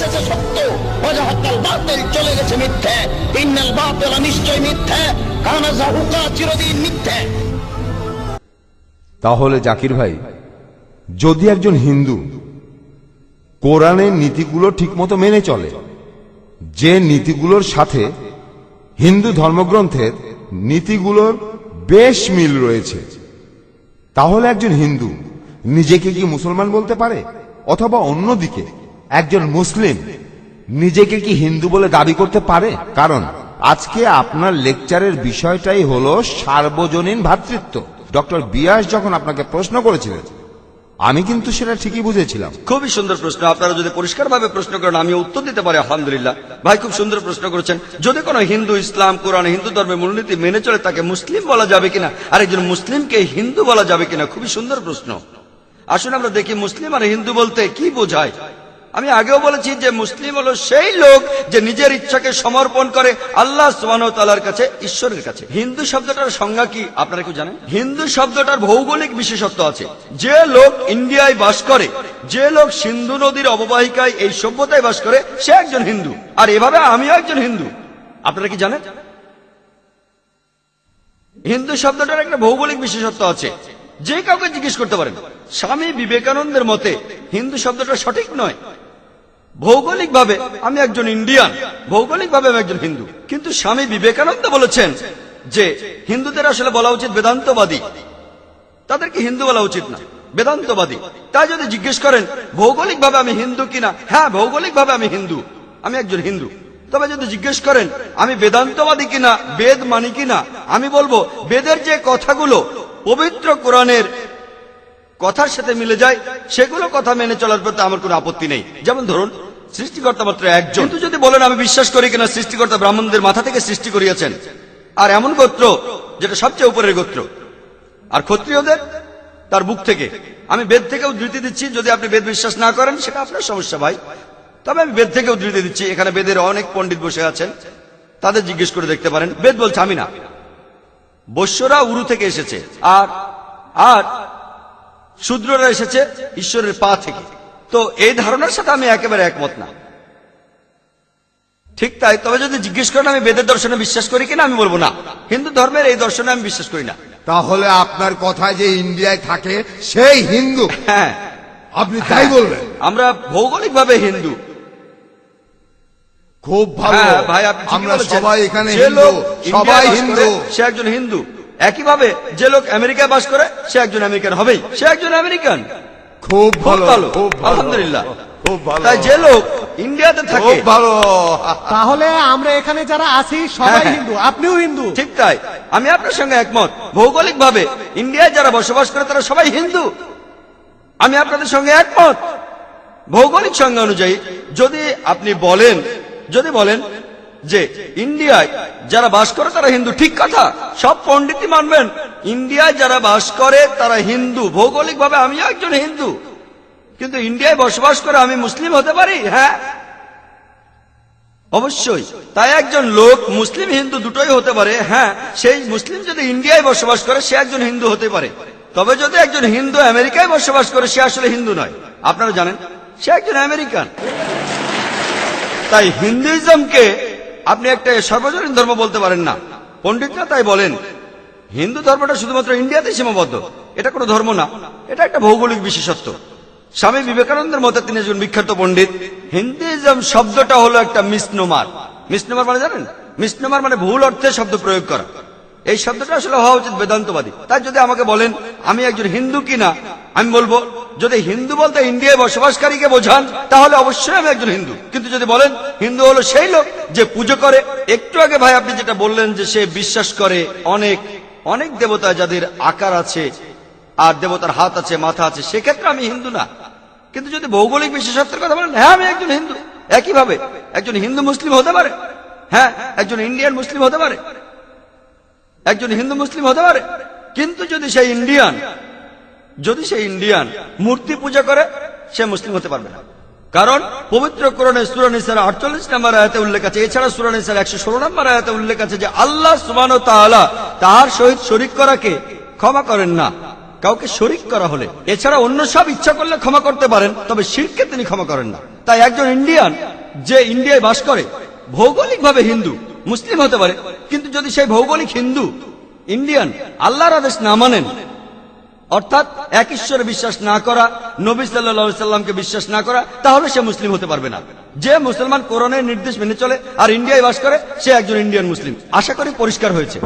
সত্য। বাতিল চলে গেছে মিথ্যে। ইন্নাল বাতিল নিশ্চয় মিথ্যে। কানা জাহুকা চিরদিন মিথ্যে। তাহলে জাকির ভাই, যদি একজন হিন্দু, কোরআনের নীতিগুলো ঠিকমতো মেনে চলে, যে নীতিগুলোর সাথে হিন্দু ধর্মগ্রন্থের নীতিগুলোর বেশ মিল রয়েছে, তাহলে একজন হিন্দু নিজেকে কি মুসলমান বলতে পারে অথবা অন্যদিকে? একজন মুসলিম নিজেকে কি হিন্দু বলে দাবি করতে পারে? কারণ আজকে আপনার লেকচারের বিষয়টাই হলো সার্বজনীন ভ্রাতৃত্ব। ডক্টর বিয়াস যখন আপনাকে প্রশ্ন করেছিলেন, আমি কিন্তু সেটা ঠিকই বুঝেছিলাম। খুবই সুন্দর প্রশ্ন, আপনারা যদি পরিষ্কারভাবে প্রশ্ন করেন আমি উত্তর দিতে পারি, আলহামদুলিল্লাহ। ভাই, খুব সুন্দর প্রশ্ন করেছেন। যদি কোনো হিন্দু, ইসলাম, কোরআন, হিন্দু ধর্মের মূলনীতি মেনে চলে, তাকে মুসলিম বলা যাবে কিনা? আর একজন মুসলিমকে হিন্দু বলা যাবে কিনা? খুবই সুন্দর প্রশ্ন। আসুন আমরা দেখি মুসলিম আর হিন্দু বলতে কি বোঝায়। আমি আগেও বলেছি যে মুসলিম হলো সেই লোক যে নিজের ইচ্ছাকে সমর্পণ করে আল্লাহ সুবাহর কাছে, ঈশ্বরের কাছে। হিন্দু শব্দটার সংজ্ঞা কি? আপনারা কেউ জানেন? হিন্দু শব্দটার ভৌগোলিক বিশেষত্ব আছে। যে লোক ইন্ডিয়ায় বাস করে, যে লোক সিন্ধু নদীর অববাহিকায় এই সভ্যতায় বাস করে, সে একজন হিন্দু। আর এভাবে আমিও একজন হিন্দু। আপনারা কি জানেন? হিন্দু শব্দটার একটা ভৌগোলিক বিশেষত্ব আছে। যে কাউকে জিজ্ঞেস করতে পারেন, স্বামী বিবেকানন্দের মতে হিন্দু শব্দটা সঠিক নয়। ভৌগোলিক ভাবে আমি একজন ইন্ডিয়ান ভৌগোলিক ভাবে আমি একজন হিন্দু। কিন্তু স্বামী বিবেকানন্দ বলেছেন যে হিন্দুদের আসলে বলা উচিত বেদান্তবাদী। তাদেরকে হিন্দু বলা উচিত না, বেদান্তবাদী। তাই যদি জিজ্ঞেস করেন ভৌগোলিক ভাবে আমি হিন্দু কিনা? হ্যাঁ ভৌগোলিক ভাবে আমি হিন্দু, আমি একজন হিন্দু। তবে যদি জিজ্ঞেস করেন, আমি বেদান্তবাদী কিনা, বেদ মানি কিনা? আমি বলব, বেদের যে কথাগুলো পবিত্র কোরআনের কথার সাথে মিলে যায়, সেগুলো কথা মেনে চলার প্রতি আমার কোনো আপত্তি নেই। যেমন ধরুন সৃষ্টিকর্তা মাত্র একজন। কিন্তু যদি বলেন, আমি বিশ্বাস করি কিনা, সৃষ্টিকর্তা ব্রাহ্মণদের মাথা থেকে সৃষ্টি করিয়েছেন। আর এমন গোত্র যেটা সবচেয়ে উপরের গোত্র। আর ক্ষত্রিয়দের তার বুক থেকে। আমি বেদ থেকে উদ্ধৃতি দিচ্ছি, যদি আপনি বেদ বিশ্বাস না করেন, সেটা আপনার সমস্যা ভাই। তবে আমি বেদ থেকে উদ্ধৃতি দিচ্ছি, এখানে বেদের অনেক পণ্ডিত বসে আছেন। তাদের জিজ্ঞেস করে দেখতে পারেন, বেদ বলছে আমি না। বৈশ্যরা উরু থেকে এসেছে, আর আর শূদ্ররা এসেছে ঈশ্বরের পা থেকে। তো এই ধারণার সাথে আমি একেবারে একমত না। ঠিক তাই তবে যদি জিজ্ঞেস করেন আমি বেদের দর্শনে বিশ্বাস করি কিনা আমি বলব না। হিন্দু ধর্মের এই দর্শনে আমি বিশ্বাস করি না। তাহলে আপনার কথায় যে ইন্ডিয়ায় থাকে সেই হিন্দু। হ্যাঁ। আপনি তাই বলবেন? আমরা ভৌগোলিক ভাবে হিন্দু। খুব ভালো। হ্যাঁ, ভাই আপনি আমরা সবাই এখানে হিন্দু সবাই হিন্দু। সে একজন হিন্দু। একইভাবে যে লোক আমেরিকায় বাস করে সে একজন আমেরিকান হবেই। সে একজন আমেরিকান। খুব ভালো ভালো খুব আলহামদুলিল্লাহ। খুব ভালো। তাই যে লোক ইন্ডিয়াতে থাকে। খুব ভালো। তাহলে আমরা এখানে যারা আছি সবাই হ্যাঁ, হ্যাঁ। হিন্দু আপনিও হিন্দু। ঠিক তাই। আমি আপনার সঙ্গে একমত। ভৌগোলিক ভাবে ইন্ডিয়ায় যারা বসবাস করে তারা সবাই হিন্দু। আমি আপনাদের সঙ্গে একমত। ভৌগোলিক সংজ্ঞা অনুযায়ী যদি আপনি বলেন যদি বলেন যে ইন্ডিয়ায় যারা বাস করে তারা হিন্দু। ঠিক কথা। সব পণ্ডিতই মানবেন। ইন্ডিয়ায় যারা বাস করে, তারা হিন্দু। ভৌগোলিক ভাবে আমিও একজন হিন্দু। কিন্তু ইন্ডিয়ায় বসবাস করে আমি মুসলিম হতে পারি? হ্যাঁ। অবশ্যই। তাই একজন লোক মুসলিম হিন্দু দুটোই হতে পারে হ্যাঁ। সেই মুসলিম যদি ইন্ডিয়ায় বসবাস করে, সে একজন হিন্দু হতে পারে। তবে যদি একজন হিন্দু আমেরিকায় বসবাস করে, সে আসলে হিন্দু নয়। আপনারা জানেন? সে একজন আমেরিকান। তাই হিন্দুইজমকে আপনি একটা সর্বজনীন ধর্ম বলতে পারেন না। পণ্ডিতরা তাই বলেন হিন্দু ধর্মটা শুধুমাত্র ইন্ডিয়াতে সীমাবদ্ধ। এটা কোনো ধর্ম না। এটা একটা ভৌগোলিক বিশেষত্ব। স্বামী বিবেকানন্দের মতে তিনি একজন বিখ্যাত পণ্ডিত। হিন্দুইজম শব্দটা হলো একটা মিসনোমার মিসনোমার মানে জানেন? মিসনোমার মানে ভুল অর্থে শব্দ প্রয়োগ করা। এই শব্দটা আসলে হওয়া উচিত বেদান্তবাদী। তাই যদি আমাকে বলেন, আমি একজন হিন্দু কিনা আমি বলব, যদি হিন্দু বলতে ইন্ডিয়ায় বসবাসকারীকে বোঝান, তাহলে অবশ্যই আমি একজন হিন্দু। কিন্তু যদি বলেন, হিন্দু হলো সেই লোক যে পুজো করে, একটু আগে ভাই আপনি যেটা বললেন যে সে বিশ্বাস করে অনেক অনেক দেবতা যাদের আকার আছে আর দেবতার হাত আছে, মাথা আছে, সেক্ষেত্রে আমি হিন্দু না। কিন্তু যদি ভৌগোলিক বিশেষত্বের কথা বলেন হ্যাঁ আমি একজন হিন্দু। একইভাবে একজন হিন্দু মুসলিম হতে পারে। হ্যাঁ একজন ইন্ডিয়ান মুসলিম হতে পারে। একজন হিন্দু মুসলিম হতে পারে। কিন্তু যদি সে ইন্ডিয়ান, যদি সে ইন্ডিয়ান, মূর্তি পূজা করে, সে মুসলিম হতে পারবে না। কারণ পবিত্র কোরআনে সুরানিসার আটচল্লিশ নম্বর আয়াতে উল্লেখ আছে। এছাড়া সুরানিসার একশো ষোলো নম্বর আয়াতে উল্লেখ আছে যে আল্লাহ সুবান তাআলা তাহার সহিত শরিক করাকে ক্ষমা করেন না। কাউকে শরিক করা হলে। এছাড়া অন্য সব ইচ্ছা করলে ক্ষমা করতে পারেন, তবে শিরকে তিনি ক্ষমা করেন না। তাই একজন ইন্ডিয়ান যে ইন্ডিয়ায় বাস করে, ভৌগোলিকভাবে হিন্দু, মুসলিম হতে পারে, কিন্তু যদি সেই ভৌগোলিক হিন্দু, ইন্ডিয়ান, আল্লাহর আদেশ না মানেন অর্থাৎ এক ঈশ্বরে বিশ্বাস না করা, নবী সাল্লা সাল্লামকে বিশ্বাস না করা, তাহলে সে মুসলিম হতে পারবে না। যে মুসলমান কোরআনের নির্দেশ মেনে চলে আর ইন্ডিয়ায় বাস করে, সে একজন ইন্ডিয়ান মুসলিম। আশা করি পরিষ্কার হয়েছে।